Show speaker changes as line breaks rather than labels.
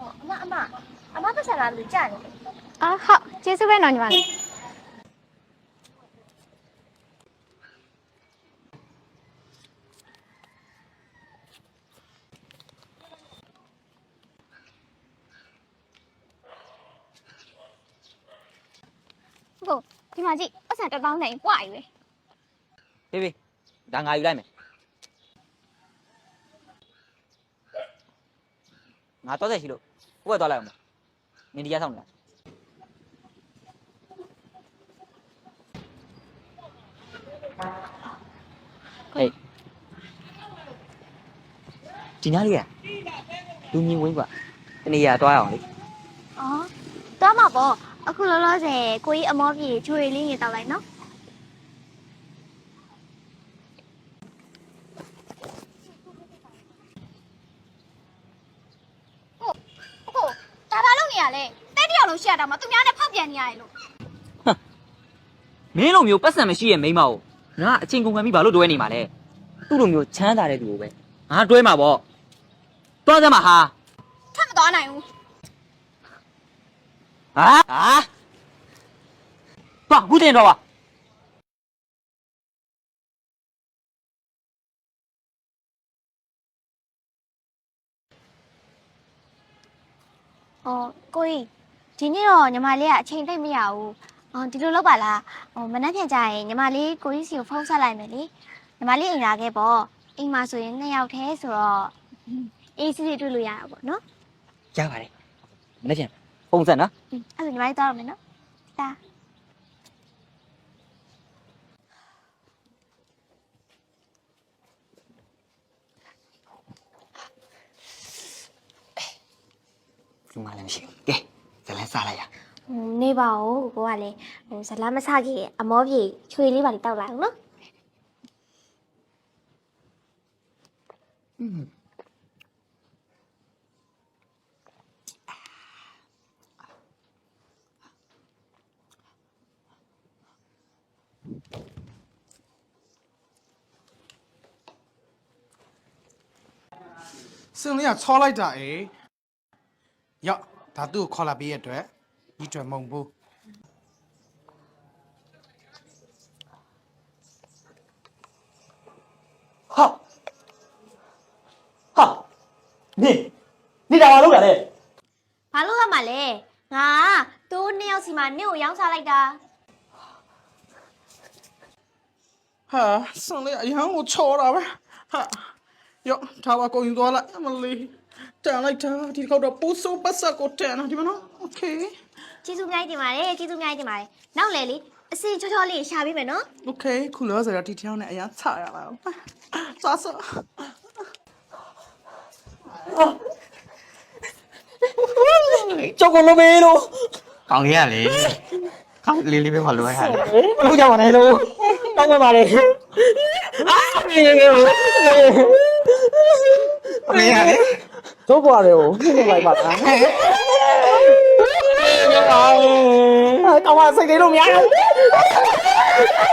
အမအမအမပတ်စံလာလို့ကြာနေတယ်
အာဟုတ်ကျေးဇူးပဲနော်ညီမလေးဟုတ်ဒီမှာကြည့်ပတ်စံတစ်ပေါင်းနိုင်ပွားယူပဲ
ဖေးဖေးဒါငါယူလိုက်မယ် ငါတော့ဆက်ရှိလို့ကိုယ့်ကသွားလိုက်အောင်မင်းတရားဆောင်နေတာဟေးဒီနားလေးကလူမြင်ဝင်းကွာတနေရာသွားရအောင်လေ
အော်တော်မှာပေါ့အခုလောလောဆယ်ကိုကြီးအမောပြေချွေလေးငယ်တောက်လိုက်နော် လုပ်နေရလဲတဲတယောက်လုံးရှက်တာမှသူများနဲ့ဖောက်ပြန်နေရတယ်လို့
မင်းလိုမျိုးပတ်စံမရှိရဲ့မိန်းမကိုငါအချင်းကုန်ခံပြီးဘာလို့တွဲနေမှာလဲသူ့လိုမျိုးချမ်းသာတဲ့သူကိုပဲငါတွဲမှာပေါ့တွားကြမှာဟာ
ထပ်မသွားနိုင်ဘူး
ဟာဟာတော့ခုတင်တော့ပါ။
အော်ကိုကြီးဒီနေ့တော့ညီမလေးကအချိန်သိမ့်မရဘူး။အော်ဒီလိုလုပ်ပါလား။ဟိုမနှက်ဖြန်ကြရင်ညီမလေးကိုကြီးစီကိုဖုန်းဆက်လိုက်မယ်လေ။ညီမလေးအိမ်လာခဲ့ပေါ့။အိမ်မှာဆိုရင်နှစ်ယောက်တည်းဆိုတော့အေးစစ်စစ်တွေ့လို့ရတာပေါ့နော်
ရပါတယ်မနေ့ပြန်ပုံစံနော်။
အဲ့ဒါညီမလေးသွားရမယ်နော်။ဒါ
ဒီမှာလည်းမရှိဘူးကဲဇလန်းစားလိုက်ရ
ဟိုနေပါဦးကိုကလည်းဟိုဇလားမဆကြီးအမောပြေချွေလေးပါလေးတောက်လိုက်အောင်နော်
စင်လေးကချောလိုက်တာအေး ရောက်ဒါသူ့ကိုခေါ်လာပေးရတဲ့အတွက်ဒီအတွက်မုံဘူး
ဟာဟာနေနေတာမလုပ်တာလေ။
ဘာလို့ရမှာလဲ။ငါတိုးနှစ်ယောက်စီမှာနင့်ကိုရောင်းစားလိုက်တာ
ဟာစင်လေးအရန်ကိုချောတာပဲဟာရောက်ဒါပါကိုယူသွားလိုက်အမလေး တန်လိုက်တာဒီတစ်ခေါက်တော့ပူဆိုးပတ်ဆက်ကိုတန်တာဒီမနော်โอเค
။ကျေးဇူးအများကြီးတင်ပါတယ်ကျေးဇူးအများကြီးတင်ပါတယ်။နောက်လေလေအစင်ချောချောလေးရှာပေးမယ်နော်
โอเคခုလောဆိုတော့ဒီထောင်းနဲ့အရန်ချရလာတော့သွားစ
ကြောက်ကုန်လို့မေးလို့
ကောင်းလေးရလေကောင်းလေးလေးပဲမလိုရရတယ်
မလုပ်ကြပါနဲ့လို့တောင်းပန်ပါလေအာမေးမေး
အမေရလေ
တော့ပွားတယ်ဟိုနေလိုက်ပါလားကောင်းပါစိတ်လေးလို့မရဘူး